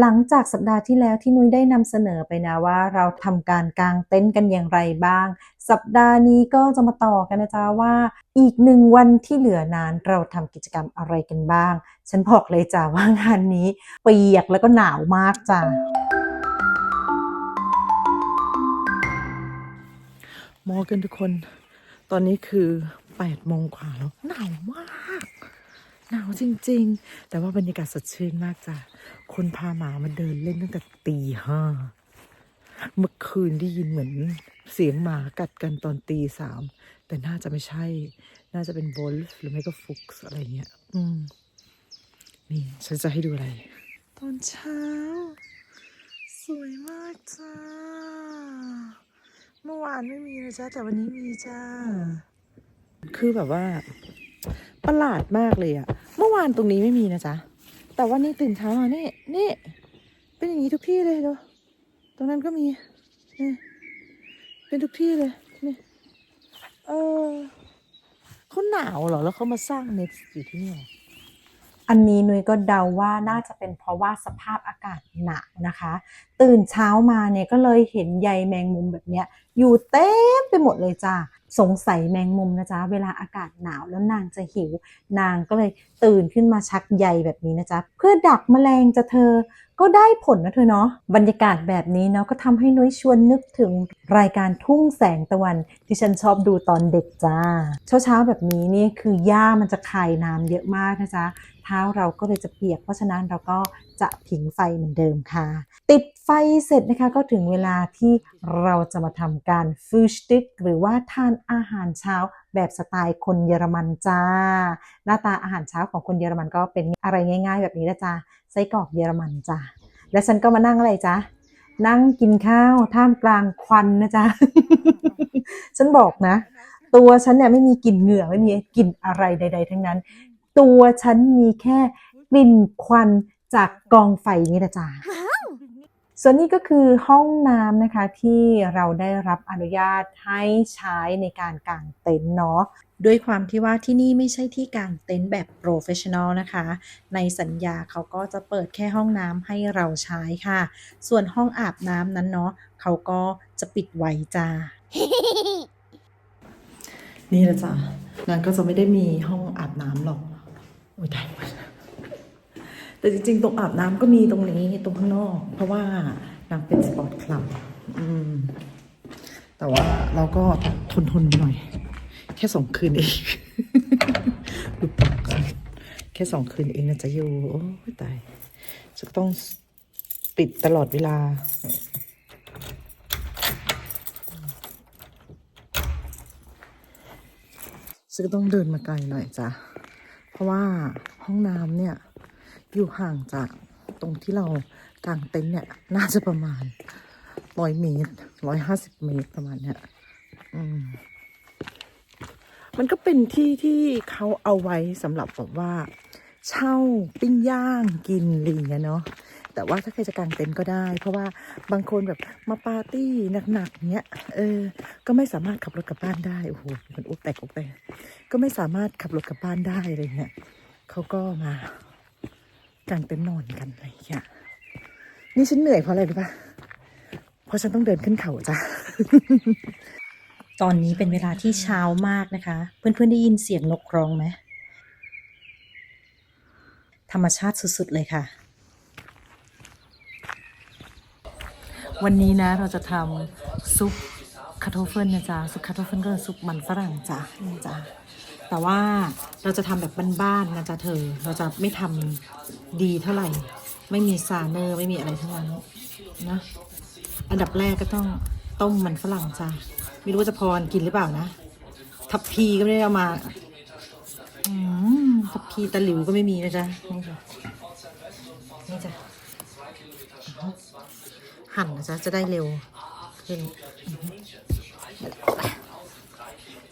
หลังจากสัปดาห์ที่แล้วที่นุ้ยได้นำเสนอไปนะว่า เราทำการกางเต็นท์กันอย่างไรบ้าง สัปดาห์นี้ก็จะมาต่อกันนะจ๊ะว่า อีกหนึ่งวันที่เหลือนานเราทำกิจกรรมอะไรกันบ้าง ฉันบอกเลยจ้ะว่างานนี้เปียกแล้วก็หนาวมากจ้ะมอกันทุกคน ตอนนี้คือ8โมงกว่าแล้วหนาวมาก หนาวจริง ๆ แต่ว่าบรรยากาศสดชื่นมากจ้ะ คนพาหมามาเดินเล่นตั้งแต่ตีห้าเมื่อคืนได้ยินเหมือนเสียงหมากัดกันตอนตีสาม แต่น่าจะไม่ใช่ น่าจะเป็นโวลฟ์หรือไม่ก็ฟุกส์อะไรเงี้ย อืม นี่ฉันจะให้ดูอะไร ตอนเช้า สวยมากจ้า เมื่อวานไม่มีนะจ๊ะ แต่วันนี้มีจ้า คือแบบว่า ประหลาดมากเลยอะเมื่อวานตรงนี้ไม่มีนะจ๊ะ แต่ว่านี่ตื่นเช้ามานี่ นี่ เป็นอย่างนี้ทุกที่เลยเนาะตรงนั้นก็มีนี่เป็นทุกที่เลย นี่ เออเขาหนาวเหรอ แล้วเขามาสร้างเน็ตอยู่ที่นี่ อันนี้นุ้ยก็เดาว่าน่าจะเป็นเพราะว่าสภาพอากาศหนาวนะคะ ตื่นเช้ามาเนี่ยก็เลยเห็นใยแมงมุมแบบเนี้ยอยู่เต็มไปหมดเลยจ้าสงสัยแมงมุมนะจ๊ะเวลาอากาศหนาวแล้วนางจะหิว นางก็เลยตื่นขึ้นมาชักใยแบบนี้นะจ๊ะเพื่อดักแมลงจะเธอก็ได้ผลนะเธอเนาะบรรยากาศแบบนี้เนาะก็ทำให้นุ้ยชวนนึกถึงรายการทุ่งแสงตะวัน ที่ฉันชอบดูตอนเด็กจ้า เช้าๆแบบนี้นี่คือหญ้ามันจะคายน้ำเยอะมากนะจ๊ะ เท้าเราก็เลยจะเปียก เพราะฉะนั้นเราก็จะผิงไฟเหมือนเดิมค่ะ ติดไฟเสร็จนะคะก็ถึงเวลาที่เราจะมาทำการฟูชติกหรือว่าทานอาหารเช้าแบบสไตล์คนเยอรมันจ้า หน้าตาอาหารเช้าของคนเยอรมันก็เป็นอะไรง่าย ๆ แบบนี้นะจ๊ะไส้กรอกเยอรมันจ้าและฉันก็มานั่งอะไรจ๊ะนั่งกินข้าวท่ามกลางควันนะจ๊ะ ฉันบอกนะ ตัวฉันเนี่ยไม่มีกลิ่นเหงื่อไม่มีกลิ่นอะไรใด ๆ ทั้งนั้น ตัวฉันมีแค่กลิ่นควันจากกองไฟนี่นะจ๊ะส่วนนี้ก็คือห้องน้ำนะคะที่เราได้รับอนุญาตให้ใช้ในการกางเต็นท์เนาะด้วยความที่ว่าที่นี่ไม่ใช่ที่กางเต็นท์แบบโปรเฟชชั่นอลนะคะ ในสัญญาเขาก็จะเปิดแค่ห้องน้ำให้เราใช้ค่ะ ส่วนห้องอาบน้ำนั้นเนาะเขาก็จะปิดไว้จ้า นี่นะจ๊ะนางก็จะไม่ได้มีห้องอาบน้ำหรอก โอ้ยได้หมดแต่จริงๆ ตรงอาบน้ำก็มีตรงนี้ตรงข้างนอก เพราะว่านางเป็นสปอร์ตคลับอืมแต่ว่าเราก็ทนทนไปหน่อย แค่สองคืนเองดูปากกันแค่สองคืนเองนะจ๊ะโยโอ้ยตายจะต้องปิดตลอดเวลาซึ่งต้องเดินมาไกลหน่อยจ้ะ เพราะว่าห้องน้ำเนี่ย อยู่ห่างจากตรงที่เรากางเต็นท์เนี่ย น่าจะประมาณร้อยเมตรร้อยห้าสิบเมตรประมาณเนี้ยอืมมันก็เป็นที่ที่เขาเอาไว้สำหรับแบบว่า เช่าปิ้งย่างกินอะไรอย่างเงี้ยเนาะ แต่ว่าถ้าใครจะกางเต็นท์ก็ได้ เพราะว่าบางคนแบบมาปาร์ตี้หนักๆเนี้ยเออ ก็ไม่สามารถขับรถกลับบ้านได้โอ้โหมันอุบแตกอุบแตกก็ไม่สามารถขับรถกลับบ้านได้อะไรเงี้ยเขาก็มากางเต็นท์นอนกันอะไรอย่างเงี้ยนี่ฉันเหนื่อยเพราะอะไรรู้ปะเพราะฉันต้องเดินขึ้นเขาจ้ะตอนนี้เป็นเวลาที่เช้ามากนะคะ เพื่อนๆได้ยินเสียงนกร้องไหมธรรมชาติสุดๆเลยค่ะ วันนี้นะเราจะทำซุปคาโทเฟิลนะจ๊ะซุปคาโทเฟิลก็คือซุปมันฝรั่งจ้ะนี่จ้ะแต่ว่าเราจะทำแบบบ้านๆนะจ๊ะเธอ เราจะไม่ทำดีเท่าไหร่ ไม่มีซาเนอร์ไม่มีอะไรทั้งนั้นนะอันดับแรกก็ต้องต้มมันฝรั่งจ้ะไม่รู้ว่าจะพรกินหรือเปล่านะ ทับพีก็ไม่ได้เอามาอืมทับพีตะหลิวก็ไม่มีนะจ๊ะ หั่นนะจ๊ะจะได้เร็วขึ้น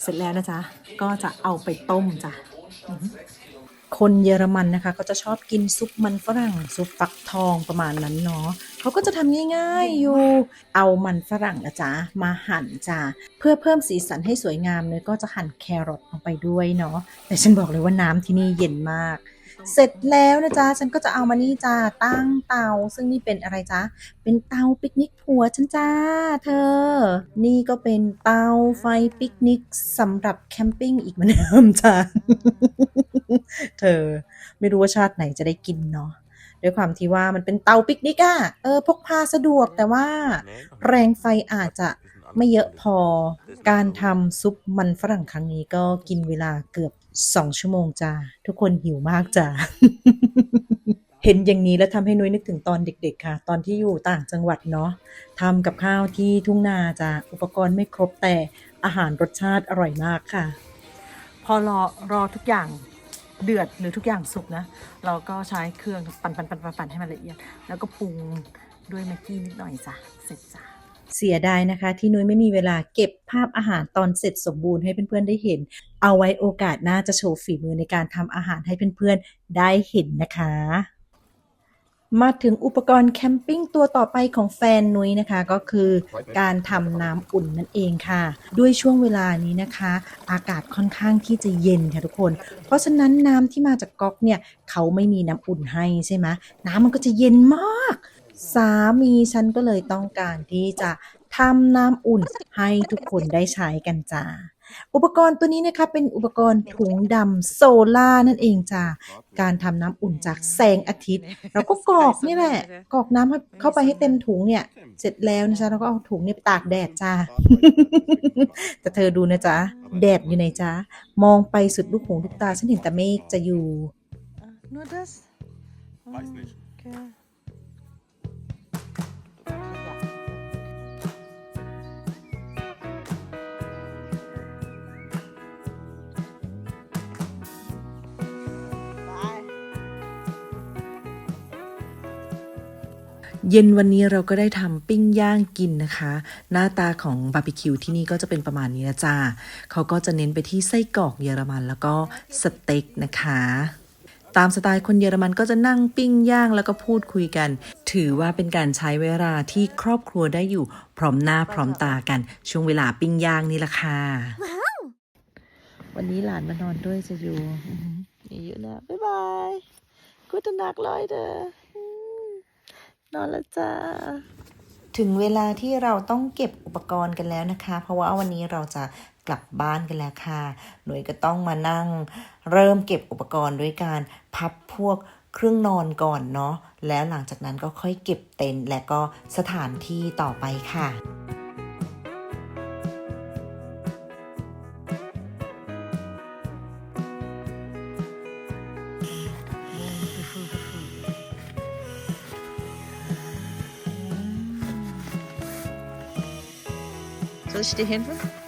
เสร็จแล้วนะจ๊ะก็จะเอาไปต้มจ้ะคนเยอรมันนะคะก็จะชอบกินซุปมันฝรั่ง ซุปฟักทองประมาณนั้นเนาะเขาก็จะทำง่ายๆอยู่ เอามันฝรั่งนะจ๊ะมาหั่นจ้ะเพื่อเพิ่มสีสันให้สวยงามเนยก็จะหั่นแครอทลงไปด้วยเนาะแต่ฉันบอกเลยว่าน้ำที่นี่เย็นมาก เสร็จแล้วนะจ๊ะฉันก็จะเอามานี่จ้าตั้งเตา ซึ่งนี่เป็นอะไรจ๊ะเป็นเตาปิกนิกผัวฉันจ้าเธอ นี่ก็เป็นเตาไฟปิกนิกสำหรับแคมปิ้งอีกเหมือนเดิมจ้าเธอ ไม่รู้ว่าชาติไหนจะได้กินเนาะด้วยความที่ว่ามันเป็นเตาปิกนิกอะเออพกพาสะดวกแต่ว่าแรงไฟอาจจะ ไม่เยอะพอ การทำซุปมันฝรั่งครั้งนี้ก็กินเวลาเกือบ2ชั่วโมงจ้าทุกคนหิวมากจ้าเห็นอย่างนี้แล้วทำให้นุ้ยนึกถึงตอนเด็ก ๆ ค่ะ ตอนที่อยู่ต่างจังหวัดเนาะทำกับข้าวที่ทุ่งนาจ้าอุปกรณ์ไม่ครบแต่อาหารรสชาติอร่อยมากค่ะ พอรอรอทุกอย่างเดือดหรือทุกอย่างสุกนะ เราก็ใช้เครื่องปั่นปั่นปั่นปั่นให้มันละเอียด แล้วก็ปรุงด้วยแม็กกี้นิดหน่อยจ้ะเสร็จจ้ะ เสียดายนะคะ ที่นุ้ยไม่มีเวลาเก็บภาพอาหารตอนเสร็จสมบูรณ์ให้เพื่อนๆได้เห็น เอาไว้โอกาสหน้าจะโชว์ฝีมือในการทำอาหารให้เพื่อนๆได้เห็นนะคะมาถึงอุปกรณ์แคมปิ้งตัวต่อไปของแฟนนุ้ยนะคะ ก็คือการทำน้ำอุ่นนั่นเองค่ะ ด้วยช่วงเวลานี้นะคะ อากาศค่อนข้างที่จะเย็นค่ะทุกคน เพราะฉะนั้นน้ำที่มาจากก๊อกเนี่ยเขาไม่มีน้ำอุ่นให้ใช่ไหมน้ำมันก็จะเย็นมาก สามีฉันก็เลยต้องการที่จะทำน้ำอุ่นให้ทุกคนได้ใช้กันจ้าอุปกรณ์ตัวนี้นะคะเป็นอุปกรณ์ถุงดำโซล่านั่นเองจ้าการทำน้ำอุ่นจากแสงอาทิตย์ เราก็กรอกนี่แหละกรอกน้ำเข้าไปให้เต็มถุงเนี่ย เสร็จแล้วนะจ๊ะเราก็เอาถุงเนี่ยไปตากแดดจ้าแต่เธอดูนะจ๊ะแดดอยู่ไหนจ๊ะมองไปสุดลูกหูลูกตาฉันเห็นแต่เมฆจะอยู่ Nur das? Weiß nicht. Okay. เย็นวันนี้เราก็ได้ทำปิ้งย่างกินนะคะ หน้าตาของบาร์บีคิวที่นี่ก็จะเป็นประมาณนี้นะจ้าเขาก็จะเน้นไปที่ไส้กรอกเยอรมันแล้วก็สเต็กนะคะ ตามสไตล์คนเยอรมันก็จะนั่งปิ้งย่างแล้วก็พูดคุยกัน ถือว่าเป็นการใช้เวลาที่ครอบครัวได้อยู่ พร้อมหน้าพร้อมตากัน ช่วงเวลาปิ้งย่างนี่แหละค่ะ วันนี้หลานมานอนด้วยจะอยู่นี่อยู่นะบ๊ายบายกูจะนักลอยเด้อ นอนแล้วจ้าถึงเวลาที่เราต้องเก็บอุปกรณ์กันแล้วนะคะ เพราะว่าวันนี้เราจะกลับบ้านกันแล้วค่ะ หน่วยก็ต้องมานั่ง เริ่มเก็บอุปกรณ์ด้วยการพับพวกเครื่องนอนก่อนเนาะ แล้วหลังจากนั้นก็ค่อยเก็บเต็นท์และก็สถานที่ต่อไปค่ะ Soll ich dir helfen?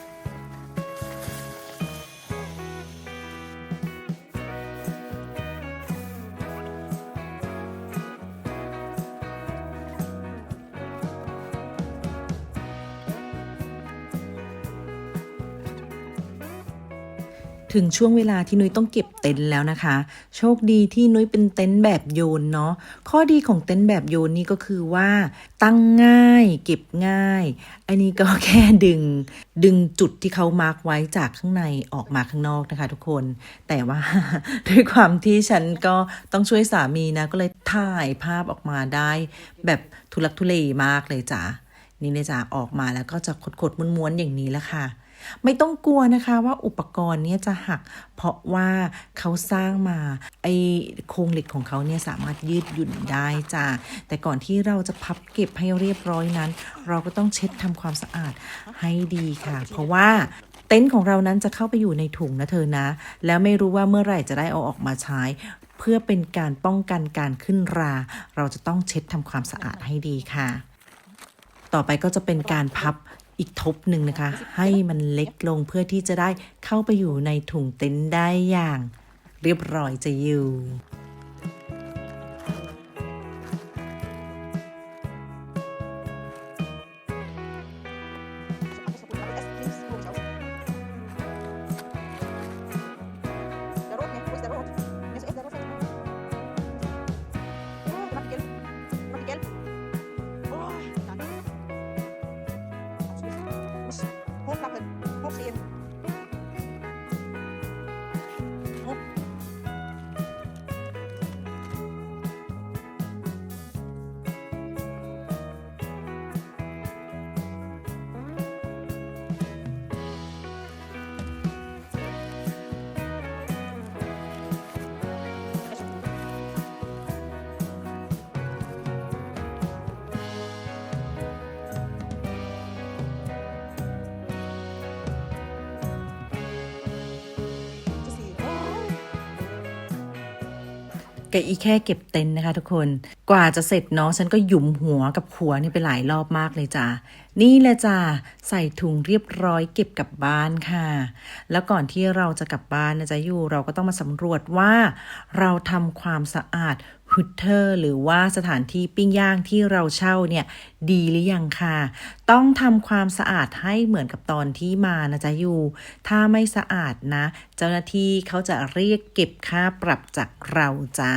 ถึงช่วงเวลาที่นุ้ยต้องเก็บเต็นท์แล้วนะคะ โชคดีที่นุ้ยเป็นเต็นท์แบบโยนเนาะข้อดีของเต็นท์แบบโยนนี่ก็คือว่า ตั้งง่าย เก็บง่าย อันนี้ก็แค่ดึง ดึงจุดที่เขามาร์กไว้จากข้างในออกมาข้างนอกนะคะ ทุกคน แต่ว่าด้วยความที่ฉันก็ต้องช่วยสามีนะก็เลยถ่ายภาพออกมาได้ แบบทุลักทุเลมากเลยจ้ะ นี่เลยจ้ะออกมาแล้วก็จะขดๆม้วนๆอย่างนี้แหละค่ะไม่ต้องกลัวนะคะว่าอุปกรณ์เนี้จะหัก เพราะว่าเขาสร้างมาไอโครงเหล็กของเขาเนี่ยสามารถยืดหยุ่นได้จ้าแต่ก่อนที่เราจะพับเก็บให้เรียบร้อยนั้น เราก็ต้องเช็ดทำความสะอาดให้ดีค่ะ เพราะว่าเต็นท์ของเรานั้นจะเข้าไปอยู่ในถุงนะเธอนะ แล้วไม่รู้ว่าเมื่อไหร่จะได้เอาออกมาใช้ เพื่อเป็นการป้องกันการขึ้นรา เราจะต้องเช็ดทำความสะอาดให้ดีค่ะ ต่อไปก็จะเป็นการพับอีกทบหนึ่งนะคะ ให้มันเล็กลงเพื่อที่จะได้เข้าไปอยู่ในถุงเต็นท์ได้อย่าง เรียบร้อยจะอยู่ กอีแค่เก็บเต็นท์นะคะทุกคน กว่าจะเสร็จเนาะฉันก็หยุมหัวกับขัวนี่ไปหลายรอบมากเลยจ้านี่แหละจ้าใส่ถุงเรียบร้อยเก็บกลับบ้านค่ะ แล้วก่อนที่เราจะกลับบ้านนะจ๊ะอยู่เราก็ต้องมาสำรวจว่า เราทำความสะอาด พุทเทอร์หรือว่าสถานที่ปิ้งย่างที่เราเช่าเนี่ยดีหรือยังค่ะ ต้องทำความสะอาดให้เหมือนกับตอนที่มานะจ๊ะอยู่ ถ้าไม่สะอาดนะ เจ้าหน้าที่เขาจะเรียกเก็บค่าปรับจากเราจ้า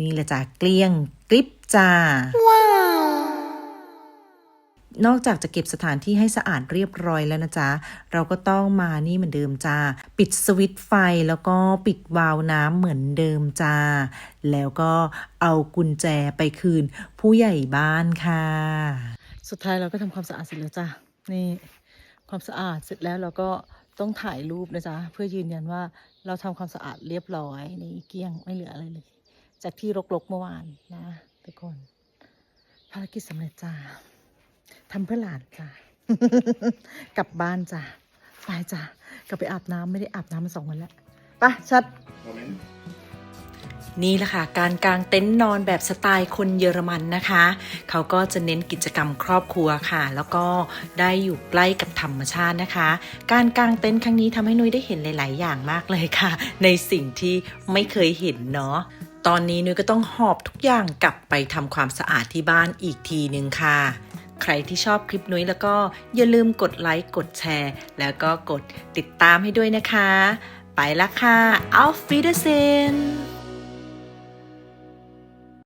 นี่แหละจ้าเกลี้ยงกริบจ้า นอกจากจะเก็บสถานที่ให้สะอาดเรียบร้อยแล้วนะจ๊ะ เราก็ต้องมานี่เหมือนเดิมจ้า ปิดสวิตช์ไฟแล้วก็ปิดวาล์วน้ำเหมือนเดิมจ้า แล้วก็เอากุญแจไปคืนผู้ใหญ่บ้านค่ะ สุดท้ายเราก็ทำความสะอาดเสร็จแล้วจ้ะนี่ความสะอาดเสร็จแล้วเราก็ต้องถ่ายรูปนะจ๊ะ เพื่อยืนยันว่าเราทำความสะอาดเรียบร้อยนี่เกลี้ยงไม่เหลืออะไรเลย จากที่รกๆเมื่อวานนะทุกคนภารกิจสำเร็จจ้า ทำเพื่อหลานจ้ากลับบ้านจ้าไปจ้ากลับไปอาบน้ำไม่ได้อาบน้ำมาสองวันแล้วไปชัด นี่แหละค่ะ การกางเต็นท์นอนแบบสไตล์คนเยอรมันนะคะ เขาก็จะเน้นกิจกรรมครอบครัวค่ะ แล้วก็ได้อยู่ใกล้กับธรรมชาตินะคะ การกางเต็นท์ครั้งนี้ทำให้นุ้ยได้เห็นหลาย ๆ อย่างมากเลยค่ะ ในสิ่งที่ไม่เคยเห็นเนาะตอนนี้นุ้ยก็ต้องหอบทุกอย่างกลับไปทำความสะอาดที่บ้านอีกทีหนึ่งค่ะ ใครที่ชอบคลิปนุ้ยแล้วก็อย่าลืมกดไลค์กดแชร์ แล้วก็กดติดตามให้ด้วยนะคะ ไปละค่ะ auf Wiedersehen